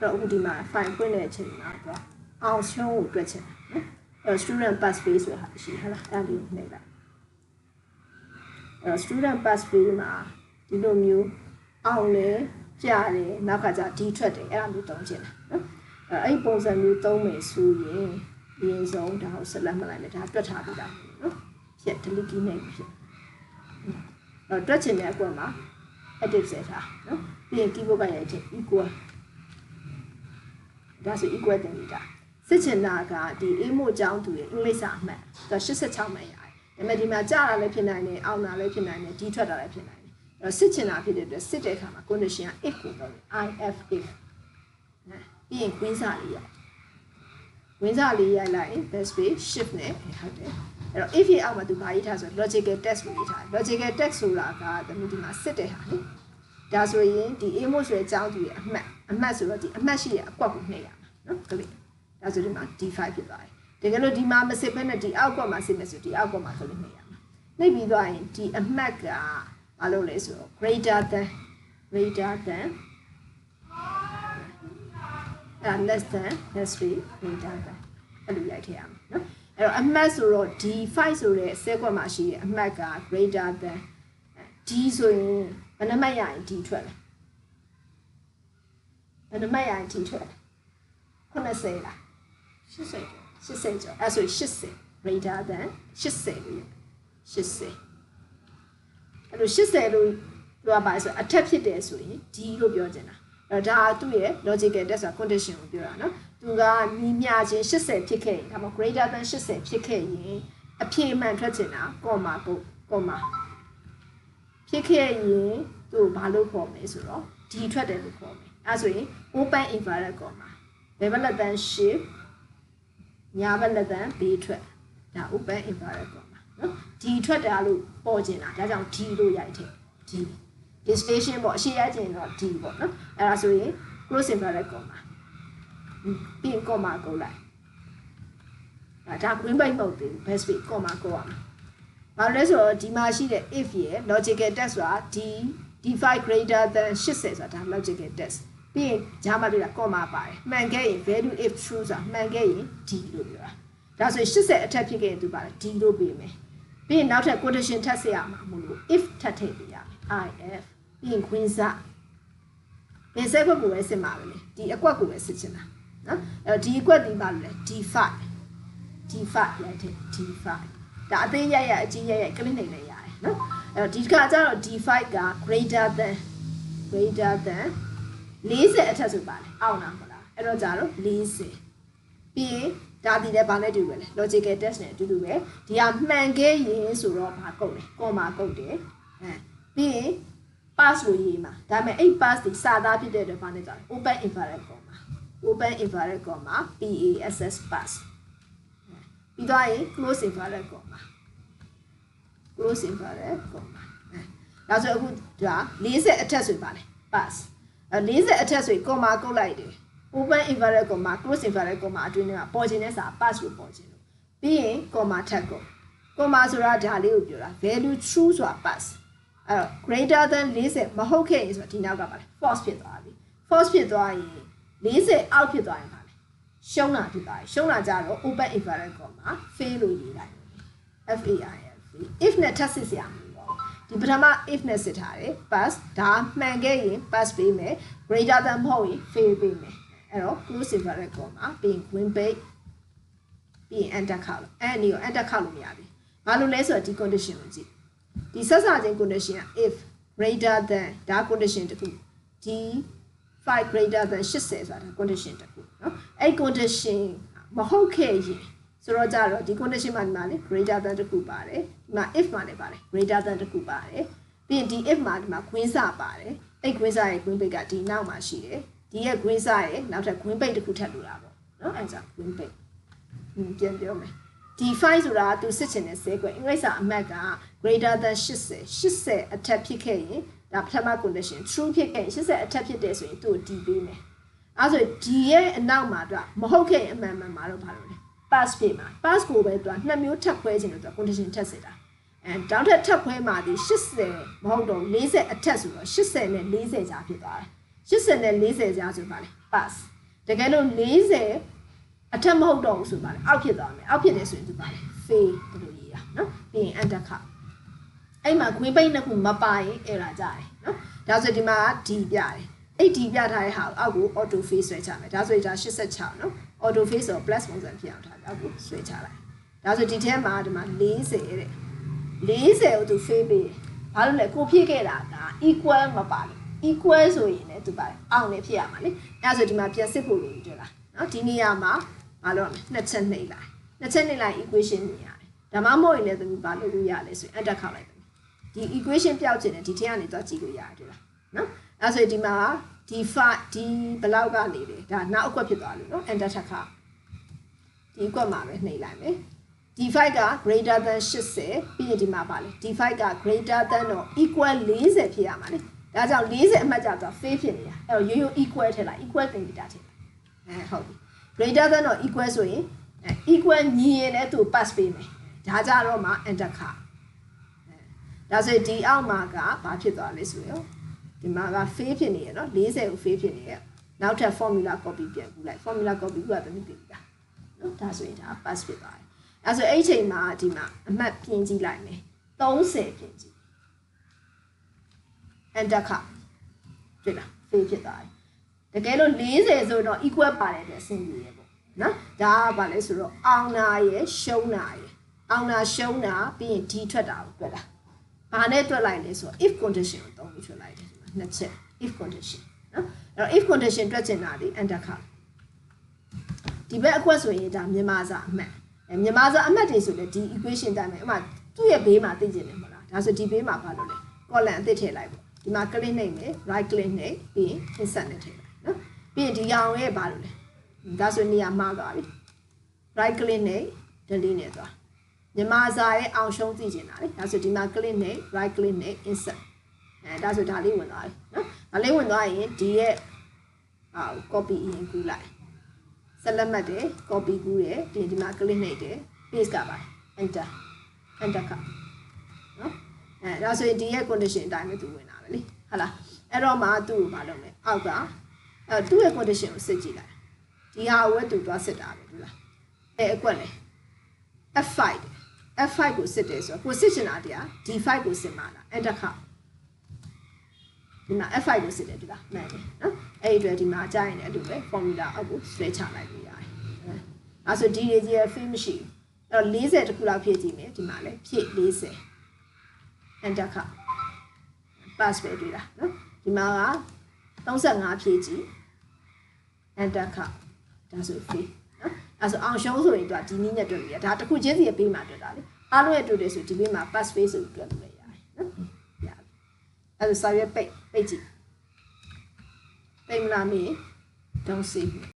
တော့အခုဒီမှာ file ဖွင့်တဲ့အချိန်မှာတော့အောင်ရှုံးကိုတွက်ချင်တယ်နော်အဲ့တော့ student pass page ဆိုတာရှိဟလားအဲ့ဒါလေးနှိပ်လိုက်အဲ့တော့ student pass page မှာဒီလိုမျိုးအောင်လေကြားတယ်နောက်ခါကျဒီထွက်တယ်အဲ့ဒါမျိုးတုံးချင်တယ်နော်အဲ့အဲ့ပုံစံမျိုးသုံးမယ်ဆိုရင်အရင်ဆုံးဒါကိုဆက်လက်မှတ်လိုက်မယ်ဒါတွက်ထားပြီးသားနော်ဖြစ် delete key နဲ့ဖြစ်အဲ့တွက်ချင်တဲ့အကွက်မှာ active ဆက်ထားနော်ပြီးရင် keyboard ကရိုက်ချင် equal ဒါဆို equal တင်နေတာစစ်ချင်တာကဒီ emo အကြောင်းသူရဲ့အင်္ဂလိပ်စာအမှတ်သူ86မှတ်ရတယ်ဒါပေမဲ့ဒီမှာကြာတာလည်းဖြစ်နိုင်တယ်အောင်တာလည်းဖြစ်နိုင်တယ်ဒီထွက်တာလည်းဖြစ်နိုင်တယ်အဲ့တော့စစ်ချင်တာဖြစ်တဲ့အတွက်စစ်တဲ့အခါမှာ condition က if ကိုပြောတယ် if if ပြီးရင် queen စာလေးရိုက်ဝင်းစာလေးရိုက်လိုက်ရင် best way shift နဲ့ဟုတ်တယ်အဲ့တော့ if ရဲ့အောက်မှာသူဘာရေးထားဆို logical text ကိုရေးထားတယ် logical text ဆိုတာကသမီးဒီမှာစစ်တဲ့ဟာလေဒါဆိုရင်ဒီ emo ဆိုတဲ့အကြောင်းသူရဲ့အမှတ် အမှတ်ဆိုတော့ဒီအမှတ်ရှိတဲ့အကွက်ကိုနှိပ်ရမှာနော်ကလေးဒါဆိုဒီမှာ d5 ဖြစ်သွားတယ်တကယ်လို့ဒီမှာမစစ်ဘဲနဲ့ဒီအောက်ကွက်မှာစစ်မယ်ဆိုဒီအောက်ကွက်မှာကလေးနှိပ်ရမှာနှိပ်ပြီးသွားရင်ဒီအမှတ်ကဘာလို့လဲဆိုတော့ greater than greater than အဲ less than less than greater than အဲ့လိုရိုက်ထည့်ရမှာနော်အဲ့တော့အမှတ်ဆိုတော့ d5 ဆိုတဲ့ဆဲကွက်မှာရှိတဲ့အမှတ်က greater than d ဆိုရင်ဘယ်နှမှတ်ရရင် d ထွက်လဲ ဘယ်နှမှတ်ရရင် d ထွက်လဲ90လား80 80ကျော်အဲ့ဆို80 greater than 80လို့80အဲ့လို80လို့ပြောပါဆိုအထက်ဖြစ်တယ်ဆိုရင် d လို့ပြောချင်တာအဲ့ဒါသူ့ရဲ့ logical test ဆိုတာ condition ကိုပြောတာနော်သူကညီမျှချင်း80ဖြစ်ခဲ့ရင်ဒါမှ greater than 80ဖြစ်ခဲ့ရင်အဖြေမှန်ထွက်ချင်တာ comma ကို comma ဖြစ်ခဲ့ရင်သူ့ဘာလို့ခေါ်မလဲဆိုတော့ d ထွက်တယ်လို့ခေါ်မယ် အဲဆိုရင် open inverted comma ဘယ်ဘက်လက်တန်း shift ညာဘက်လက်တန်း b ထွက်ဒါ open inverted comma နော် d ထွက်တာလို့ပေါ်ကျင်တာဒါကြောင့် d လို့ရိုက်ထည့် d distinction ပေါ့အရှိရကျင်တော့ d ပေါ့နော်အဲဒါဆိုရင် close inverted comma ပြီးရင် comma ကိုလိုက်အဲဒါ green byte မဟုတ်သေးဘူး best fit comma ကိုရမှာဘာလို့လဲဆိုတော့ဒီမှာရှိတဲ့ if ရဲ့ logical test ဆိုတာ d d5 greater than 80ဆိုတာဒါ logical test ပြီးရင်ဂျာမပြတာ comma ပါတယ်မှန်ခဲ့ရင် value if true ဆိုတာမှန်ခဲ့ရင် d လို့ပြောတာဒါဆိုရင်80အထက်ဖြစ်ခဲ့ရင်သူပါတယ် d လို့ပေးမယ်ပြီးရင်နောက်ထပ် condition ထပ်ဆက်ရမှာမလို့ if ထပ်ထည့်ပေးရမယ် if ပြီးရင် queen စဘယ်စက်ကွက်ကိုပဲစစ်မှာပဲလေဒီအကွက်ကိုပဲစစ်ချင်တာနော်အဲ့တော့ဒီအကွက်ဒီပါလို့လေ d5 d5 ရိုက်တဲ့ d5 ဒါအသေးရရအကြီးရရကလစ်နေလည်းရတယ်နော်အဲ့တော့ဒီခါကျတော့ d5 က greater than greater than 40အထက်ဆိုပါလေအောက်နာမလားအဲ့တော့ကြတော့40ပြီးရင်ဒါဒီလည်းဘာနဲ့တူပဲလဲ logical test နဲ့အတူတူပဲဒီဟာမှန်ခဲ့ရင်ဆိုတော့ဘာကုတ်လဲ comma ကုတ်တယ်အဲပြီးရင် pass လို့ရေးမှာဒါပေမဲ့အဲ့ pass ဒီစာသားဖြစ်တဲ့အတွက်ဘာနဲ့ကြလဲ open inverted comma open inverted comma pass pass ပြီးတော့ရင် close inverted comma close inverted comma အဲဒါဆိုအခုဒါ40အထက်ဆိုပါလေ pass အဲ 40အထက်ဆို comma ကုတ်လိုက်တယ် open inverted comma close inverted comma အတွင်းထဲမှာပေါ်ခြင်းနဲ့စာ pass လို့ပေါ်ခြင်းလို့ပြီးရင် comma ထပ်ကုတ် comma ဆိုတာဒါလေးကိုပြောတာ value true ဆိုတာ pass အဲ့တော့ greater than 40မဟုတ်ခဲ့ရင်ဆိုတာဒီနောက်ကပါလေ false ဖြစ်သွားပြီ false ဖြစ်သွားရင်40အောက်ဖြစ်သွားရင်ပါလေရှုံးတာဖြစ်သွားရင်ရှုံးတာကြတော့ open inverted comma fail လို့ရေးလိုက် F A I L if နဲ့ထပ်စစ်စရာမလိုတော့ ဒီပထမ if နဲ့စစ်ထားတယ် pass ဒါမှန်ခဲ့ရင် pass ပေးမယ် greater than မဟုတ်ရင် fail ပေးမယ်အဲ့တော့ close inverted comma ပြီးရင် win bake ပြီးရင် enter ခောက်လို့အဲ့ဒီကို enter ခောက်လို့မရဘူးဘာလို့လဲဆိုတော့ဒီ condition ကိုကြည့်ဒီဆက်စာချင်း condition က if greater than ဒါ condition တခုဒီ 5 greater than 80ဆိုတာ condition တခုเนาะအဲ့ condition မဟုတ်ခဲ့ရင် ဆိုတော့ကြတော့ဒီ condition မှာဒီမှာလေ greater than တခုပါတယ်ဒီမှာ if မှာလည်းပါတယ် greater than တခုပါတယ်ပြီးရင်ဒီ if မှာဒီမှာ queen စပါတယ်အဲ့ queen စရဲ့ queen bait ကဒီနောက်မှာရှိတယ်ဒီရဲ့ queen စရဲ့နောက်ထပ် queen bait တခုထပ်လို့လာပေါ့နော်အဲ့ဒါ queen bait ပြန်ပြောမယ်ဒီ file ဆိုတာသူစစ်ချင်တဲ့ဈေးကွက်အင်္ဂလိပ်စာအမှတ်က greater than 80 80အထက်ဖြစ်ခဲ့ရင်ဒါပထမ condition true ဖြစ်ခဲ့ရင်80အထက်ဖြစ်တယ်ဆိုရင်သူ့ကိုတီးပေးမယ်အဲဆိုဒီရဲ့အနောက်မှာတော့မဟုတ်ခဲ့ရင်အမှန်မှန်မှာတော့ဘာလို့လဲ pass ဖြစ်မှာ pass ကိုပဲသူကနှစ်မျိုးထပ်ခွဲခြင်းလို့သူက condition ထပ်စစ်တာအဲတောင်းထက်ထပ်ခွဲမှာဒီ80မဟုတ်တော့40အထက်ဆိုတော့80နဲ့40ကြားဖြစ်သွားတယ်80နဲ့40ကြားဆိုပါလေ pass တကယ်လို့40အထက်မဟုတ်တော့ဘူးဆိုပါလေအောက်ဖြစ်သွားမယ်အောက်ဖြစ်တယ်ဆိုရင်သူပါလေ fail ဘယ်လိုရေးတာနော်ပြီးရင် enter ခအဲ့မှာ green page နှစ်ခုမပါရင် error ကြတယ်နော်ဒါဆိုဒီမှာ D ပြတယ်အဲ့ D ပြထားတဲ့ဟာကိုအောက်ကို auto face ဆွဲချမယ်ဒါဆိုရင်ဒါ86နော် auto face ဆို plus ပုံစံဖြစ်အောင်ထားတယ်အောက်ကိုဆွဲချလိုက်ဒါဆိုဒီထဲမှာဒီမှာ40တဲ့40ကိုသူ fail ပေးတယ်ဘာလို့လဲကိုဖြည့်ခဲ့တာက equal မပါလို့ equal ဆိုရင်လည်းသူပါတယ်အောင်လည်းဖြစ်ရမှာလေအဲ့ဒါဆိုဒီမှာပြန်စစ်ဖို့လိုပြီတွေ့လားနော်ဒီနေရာမှာမလုပ်ရမယ်နှစ်ချက်နှိပ်လိုက်နှစ်ချက်နှိပ်လိုက် equation မြင်ရတယ်ဒါမှမဟုတ်ရင်လည်းသမီးဘာလုပ်လို့ရလဲဆိုရင် enter ခောက်လိုက်သမီးဒီ equation ပျောက်ခြင်းနဲ့ဒီထဲကနေသွားကြည့်လို့ရတယ်တွေ့လားနော်အဲ့ဒါဆိုဒီမှာ ဒီ5ဒီဘလောက်ကနေလေဒါနောက်အကွက်ဖြစ်သွားလို့နော် enter ထပ်ခါဒီအကွက်မှာပဲနှိပ်လိုက်မယ် d5 က greater than 80ပြီးရင်ဒီမှာပါလေ d5 က greater than တော့ equal 40ဖြစ်ရမှာလေဒါကြောင့်40အမှတ်ကြောင့်သူ fail ဖြစ်နေတာအဲ့တော့ရိုးရိုး equal ထည့်လိုက် equal တင်ပြီးတာထည့်လိုက်အဲဟုတ်ပြီ greater than တော့ equal ဆိုရင်အဲ equal ညီရင်လည်းသူ pass ပေးမယ်ဒါကြတော့မှ enter ခအဲဒါဆိုရင်ဒီအောက်မှာကဘာဖြစ်သွားလဲဆိုရင် ဒီမှာက fail ဖြစ်နေရနော်40ကို fail ဖြစ်နေရနောက်ထပ် formula copy ပြန်ကူလိုက် formula copy ကတည်းကတည်တာနော်ဒါဆိုရင်ဒါ pass ဖြစ်သွားတယ်အဲဆိုအဲ့ဒီချိန်မှာဒီမှာအမှတ်ပြင်ကြည့်လိုက်မယ်30ပြင်ကြည့် enter ခတွေ့လား fail ဖြစ်သွားတယ်တကယ်လို့40ဆိုတော့ equal ပါတယ်တဲ့အဆင်ပြေရပေါ့နော်ဒါကဘာလဲဆိုတော့အောင်နာရယ်ရှုံးနာရယ်အောင်နာရှုံးနာပြီးရင် d ထွက်တာကိုတွေ့လားဘာနဲ့တွက်လိုက်လဲဆိုတော့ if condition ကိုသုံးပြီးထွက်လိုက်တယ်ဒီမှာ နှစ်ချက် if condition နော်အဲ့တော့ if condition တွက်ချင်တာဒီ enter ခဒီဘက်အကွက်ဆိုရင်ဒါမြန်မာစာအမှတ်အဲမြန်မာစာအမှတ်တွေဆိုလည်းဒီ equation တိုင်းပဲဥပမာသူ့ရဲ့ဘေးမှာသိကျင်တယ်မဟုတ်လားဒါဆိုဒီဘေးမှာဘာလို့လဲ column အသစ်ထည့်လိုက်ပေါ့ဒီမှာ click နှိပ်မယ် right click နှိပ်ပြီးရင် insert နဲ့ထည့်လိုက်နော်ပြီးရင်ဒီကောင်ရဲ့ဘာလို့လဲဒါဆိုနေရာမှားသွားပြီ right click နှိပ် delete နဲ့သွားမြန်မာစာရဲ့အောင်ရှုံးသိကျင်တာလေဒါဆိုဒီမှာ click နှိပ် right click နှိပ် insert အဲဒါဆိုဒါလေးဝင်သွားပြီနော်ဒါလေးဝင်သွားရင်ဒီရဲ့ဟာ copy ရင်ကူးလိုက်ဆက်လက်မှတ်တယ် copy ကူးတယ်ပြီးရင်ဒီမှာ click နှိပ်တယ် paste ကပါ enter enter ကနော်အဲဒါဆိုရင်ဒီရဲ့ condition အတိုင်းပဲသူဝင်တာပဲလေဟုတ်လားအဲ့တော့မှသူ့ကိုမလုပ်မယ်အောက်ကအဲသူ့ရဲ့ condition ကိုစစ်ကြည့်လိုက်ဒီဟာကိုပဲသူသွားစစ်တာပဲဒီလားအဲအကွက်လေ F5 တယ် F5 ကိုစစ်တယ်ဆိုတော့ကိုစစ်ချင်တာတရား D5 ကိုစစ်မှာလား enter ခ ဒီမှာ F5 ကိုစစ်တယ်ဒီလားမှန်တယ်နော်အဲ့ဒီအတွက်ဒီမှာကြားရင်လည်းအတူပဲ formula အောက်ကိုဆွဲချလိုက်လို့ရတယ်အဲဆိုဒီရေကြီးရဲ့ fill မရှိဘူးအဲ့တော့40တခုလောက်ဖြည့်ကြည့်မယ်ဒီမှာလည်းဖြည့်40 enter ခ pass ပဲတွေ့တာနော်ဒီမှာက35ဖြည့်ကြည့် enter ခဒါဆို free နော်အဲ့ဆိုအောင်ရှုံးဆိုရင်တော့ဒီနည်းနဲ့တွေ့လို့ရဒါတစ်ခုချင်းစီရဲ့ဘေးမှာတွေ့တာလေအားလုံးရဲ့တွေ့တယ်ဆိုဒီဘေးမှာ pass face ဆိုပြီးတွေ့လို့ရတယ်နော်ရ အဲ့ဆိုစာရွက်ပိတ်ပိတ်ကြည့်ပိတ်မလားမေး don't see